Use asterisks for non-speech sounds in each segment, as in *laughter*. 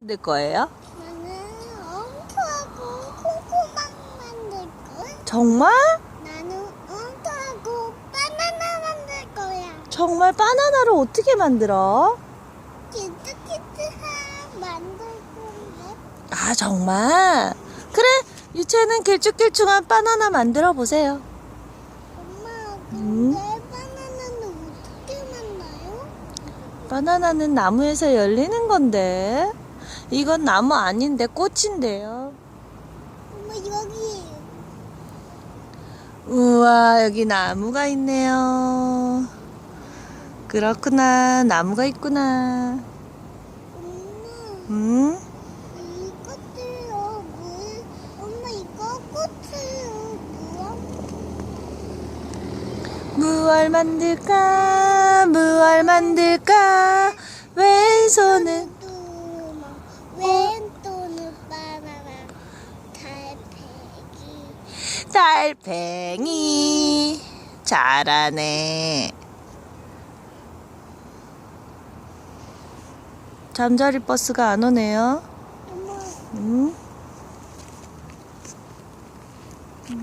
만들 거예요? 나는 엉터하고 콩콩빵 만들 걸. 정말? 나는 엉터하고 바나나 만들 거야. 정말 바나나를 어떻게 만들어? 키트키트한 만들 건데. 아 정말? 그래 유채는 길쭉길쭉한 바나나 만들어 보세요. 엄마, 음? 근데 바나나는 어떻게 만나요? 바나나는 나무에서 열리는 건데 이건 나무 아닌데 꽃인데요. 엄마 여기 우와 여기 나무가 있네요. 그렇구나 나무가 있구나. 엄마 음? 이것도요 물. 엄마 이거 꽃이요 뭐야? 무얼 만들까 무얼 만들까 왼손은 바나나 달팽이 잘하네 잠자리 버스가 안 오네요 엄마 음?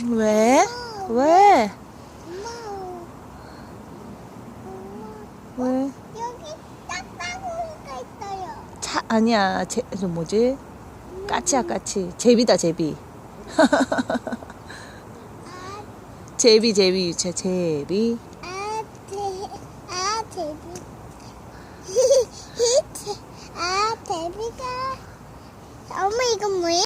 왜? 왜? 왜? 여기 딱따구리가 있어요 차 아니야 제, 저 뭐지? 까치야 까치 제비다 제비 아 *laughs* 제비 제비 유채 제비 아, 제, 아, 제비. 아, 제비가. *laughs* 엄마, 이건 뭐야?